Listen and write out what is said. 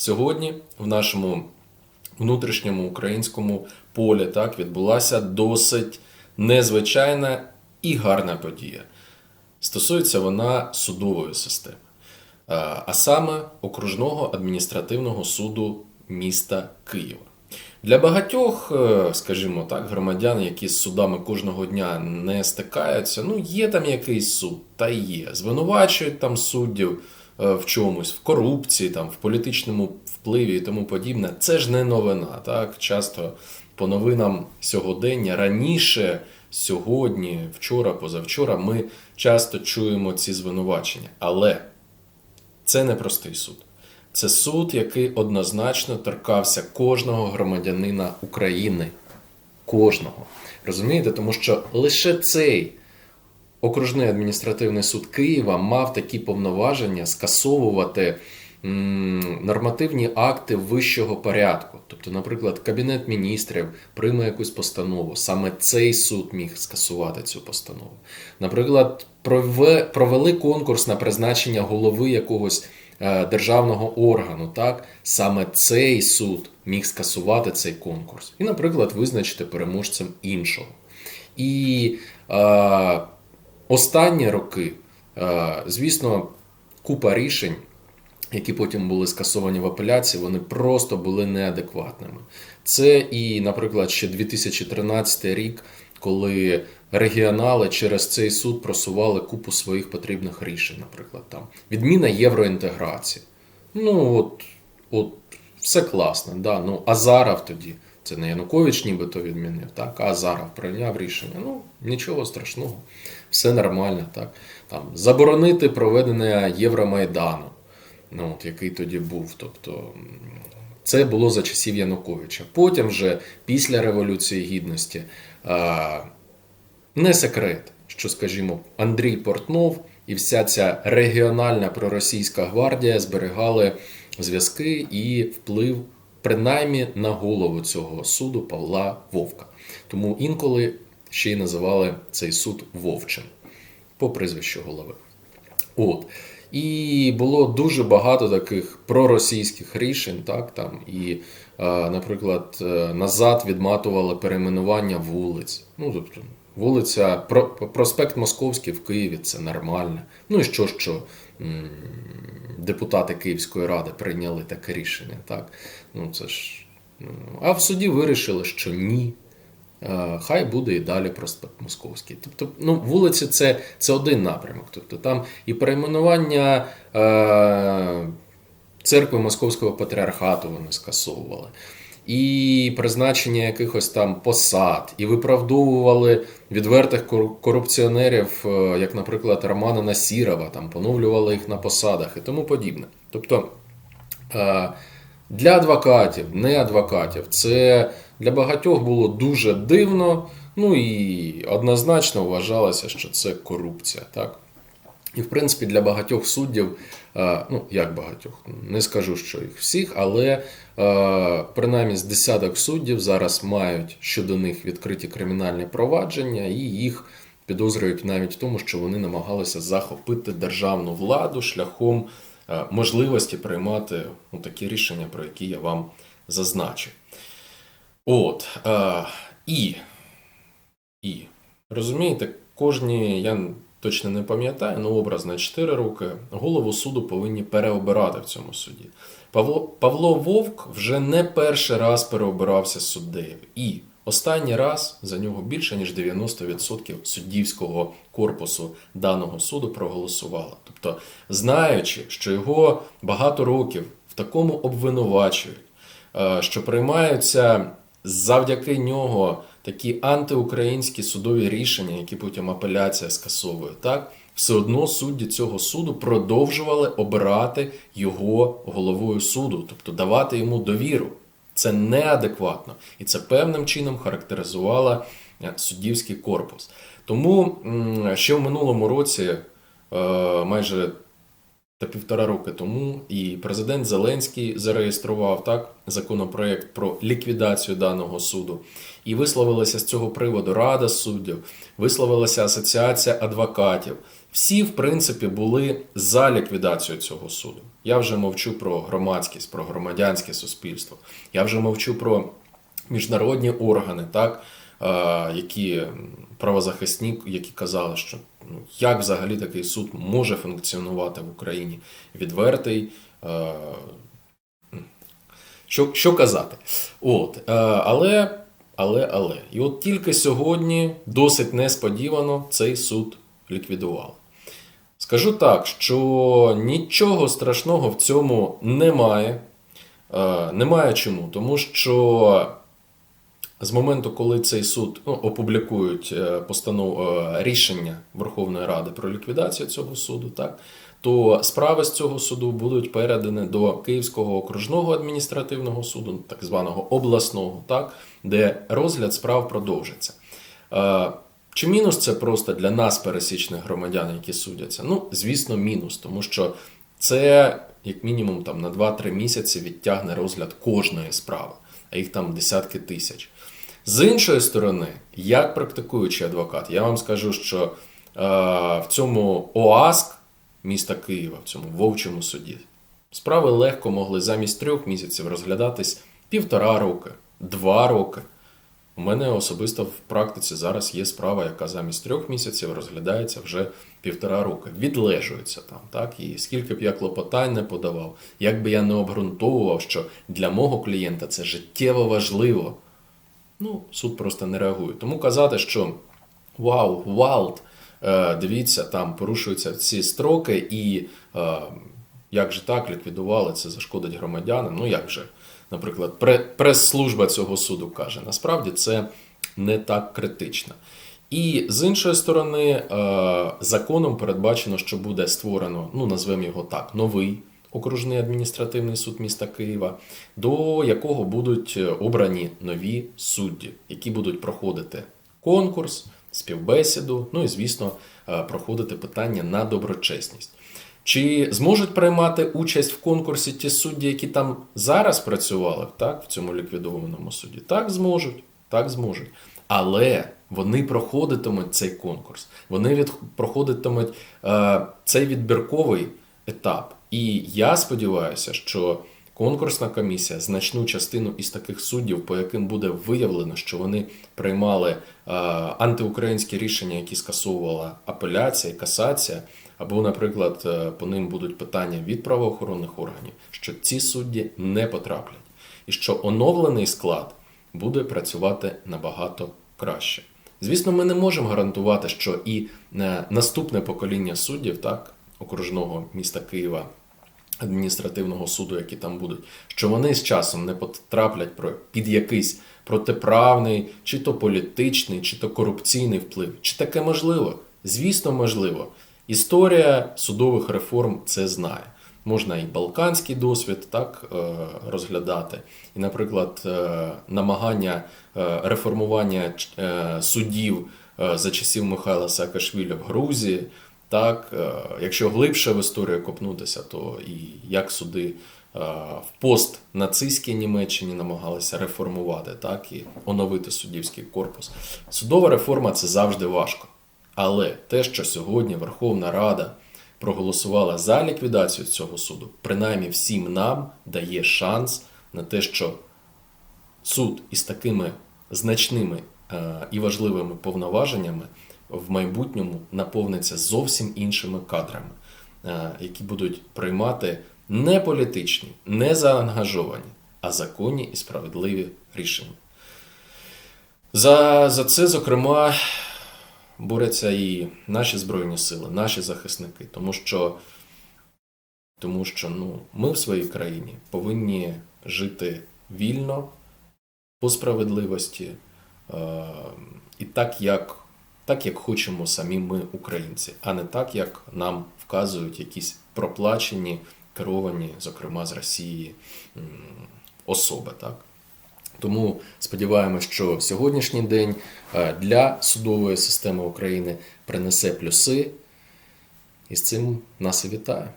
Сьогодні в нашому внутрішньому українському полі так відбулася досить незвичайна і гарна подія. Стосується вона судової системи, а саме окружного адміністративного суду міста Києва. Для багатьох, е, скажімо так, громадян, які з судами кожного дня не стикаються, ну є там якийсь суд, та є. Звинувачують там суддів в чомусь, в корупції, там, в політичному впливі і тому подібне. Це ж не новина. Так? Часто по новинам сьогодення раніше, сьогодні, вчора, позавчора ми часто чуємо ці звинувачення. Але це не простий суд. Це суд, який однозначно торкався кожного громадянина України. Кожного. Розумієте? Тому що лише цей окружний адміністративний суд Києва мав такі повноваження скасовувати нормативні акти вищого порядку. Тобто, наприклад, Кабінет міністрів прийме якусь постанову. Саме цей суд міг скасувати цю постанову. Наприклад, провели конкурс на призначення голови якогось е, державного органу. Так саме цей суд міг скасувати цей конкурс і, наприклад, визначити переможцем іншого. І е, останні роки, е, звісно, купа рішень, які потім були скасовані в апеляції, вони просто були неадекватними. Це і, наприклад, ще 2013 рік, коли регіонали через цей суд просували купу своїх потрібних рішень, наприклад, там відміна євроінтеграції. Ну от, от все класно, да. Ну Азаров тоді. Це не Янукович нібито відмінив, так, а Азаров прийняв рішення. Ну, нічого страшного, все нормально, так. Там, заборонити проведення Євромайдану, ну, от, який тоді був. Тобто, це було за часів Януковича. Потім вже після Революції Гідності не секрет, що, скажімо, Андрій Портнов і вся ця регіональна проросійська гвардія зберігали зв'язки і вплив принаймні на голову цього суду Павла Вовка. Тому інколи ще й називали цей суд Вовчим по прізвищу голови. От. І було дуже багато таких проросійських рішень, так, там, і, наприклад, е, назад відматували перейменування вулиць. Ну, тобто, вулиця, проспект Московський в Києві це нормально. Ну і що, що депутати Київської ради прийняли таке рішення, так? Ну, це ж, ну, а в суді вирішили, що ні. Е, Хай буде і далі проспект Московський. Тобто, ну, вулиці це, це один напрямок. Тобто там і перейменування е, церкви Московського патріархату вони скасовували, і призначення якихось там посад, і виправдовували відвертих корупціонерів, е, як, наприклад, Романа Насірова, там поновлювали їх на посадах і тому подібне. Тобто е, для адвокатів, не адвокатів, це для багатьох було дуже дивно, ну і однозначно вважалося, що це корупція. Так? І, в принципі, для багатьох суддів, ну як багатьох, не скажу, що їх всіх, але е, принаймні з десяток суддів зараз мають щодо них відкриті кримінальні провадження, і їх підозрюють навіть в тому, що вони намагалися захопити державну владу шляхом е, можливості приймати ну, такі рішення, про які я вам зазначив. От. Е, і, і розумієте, кожні, я точно не пам'ятаю, ну образно 4 роки голову суду повинні переобирати в цьому суді. Павло, Павло Вовк вже не перший раз переобирався суддею. І останній раз за нього більше ніж 90% суддівського корпусу даного суду проголосувало. Тобто, знаючи, що його багато років в такому обвинувачують, е, що приймаються завдяки нього такі антиукраїнські судові рішення, які потім апеляція скасовує, так все одно судді цього суду продовжували обирати його головою суду, тобто давати йому довіру. Це неадекватно, і це певним чином характеризувало е, суддівський корпус. Тому ще в минулому році, е, майже та півтора роки тому і президент Зеленський зареєстрував так законопроект про ліквідацію даного суду. І висловилася з цього приводу Рада суддів, висловилася Асоціація адвокатів. Всі, в принципі, були за ліквідацію цього суду. Я вже мовчу про громадськість, про громадянське суспільство. Я вже мовчу про міжнародні органи, так, які правозахисні, які казали, що як взагалі такий суд може функціонувати в Україні. Відвертий. е, Що, що казати? От, е, але, але, але. І от тільки сьогодні, досить несподівано, цей суд ліквідували. Скажу так, що нічого страшного в цьому немає. Е, Немає чому, тому що з моменту, коли цей суд ну, опублікують е, постанову е, рішення Верховної Ради про ліквідацію цього суду, так то справи з цього суду будуть передані до Київського окружного адміністративного суду, так званого обласного, так, де розгляд справ продовжиться. Е, Чи мінус це просто для нас, пересічних громадян, які судяться? Ну, звісно, мінус, тому що це як мінімум там на 2-3 місяці відтягне розгляд кожної справи, а їх там десятки тисяч. З іншої сторони, як практикуючий адвокат, я вам скажу, що е, в цьому ОАСК міста Києва, в цьому вовчому суді, справи легко могли замість трьох місяців розглядатись півтора роки, два роки. У мене особисто в практиці зараз є справа, яка замість трьох місяців розглядається вже півтора роки. Відлежується там, так? І скільки б я клопотань не подавав, як би я не обґрунтовував, що для мого клієнта це життєво важливо. Ну, суд просто не реагує. Тому казати, що вау, валд, е, дивіться, там порушуються ці строки, і е, як же так ліквідували, це зашкодить громадянам. Ну як же, наприклад, пре- прес-служба цього суду каже, насправді це не так критично. І з іншої сторони, е, законом передбачено, що буде створено, ну назвемо його так, новий окружний адміністративний суд міста Києва, до якого будуть е, обрані нові судді, які будуть проходити конкурс, співбесіду, ну і звісно, е, проходити питання на доброчесність. Чи зможуть приймати участь в конкурсі ті судді, які там зараз працювали, так, в цьому ліквідованому суді? Так, зможуть, так зможуть. Але вони проходитимуть цей конкурс, вони від, проходитимуть е, цей відбірковий етап. І я сподіваюся, що конкурсна комісія значну частину із таких суддів, по яким буде виявлено, що вони приймали е, антиукраїнські рішення, які скасовувала апеляція касація, або, наприклад, е, по ним будуть питання від правоохоронних органів, що ці судді не потраплять, і що оновлений склад буде працювати набагато краще. Звісно, ми не можемо гарантувати, що і е, наступне покоління суддів, так, окружного міста Києва, адміністративного суду, які там будуть, що вони з часом не потраплять під якийсь протиправний, чи то політичний, чи то корупційний вплив. Чи таке можливо? Звісно, можливо. Історія судових реформ це знає. Можна і балканський досвід так е, розглядати, і, наприклад, е, намагання е, реформування судів за часів Михайла Саакашвілі в Грузії. Так, е, якщо глибше в історію копнутися, то і як суди е, в постнацистській Німеччині намагалися реформувати, так і оновити суддівський корпус. Судова реформа це завжди важко. Але те, що сьогодні Верховна Рада проголосувала за ліквідацію цього суду, принаймні всім нам дає шанс на те, що суд із такими значними е, і важливими повноваженнями в майбутньому наповниться зовсім іншими кадрами, е, які будуть приймати не політичні, не заангажовані, а законні і справедливі рішення. За, за це, зокрема, борються і наші Збройні сили, наші захисники, тому що, тому що ну, ми в своїй країні повинні жити вільно, по справедливості е, і так, як, так, як хочемо самі ми, українці, а не так, як нам вказують якісь проплачені, керовані, зокрема з Росії, особи. Так? Тому сподіваємось, що сьогоднішній день е, для судової системи України принесе плюси, і з цим нас і вітає.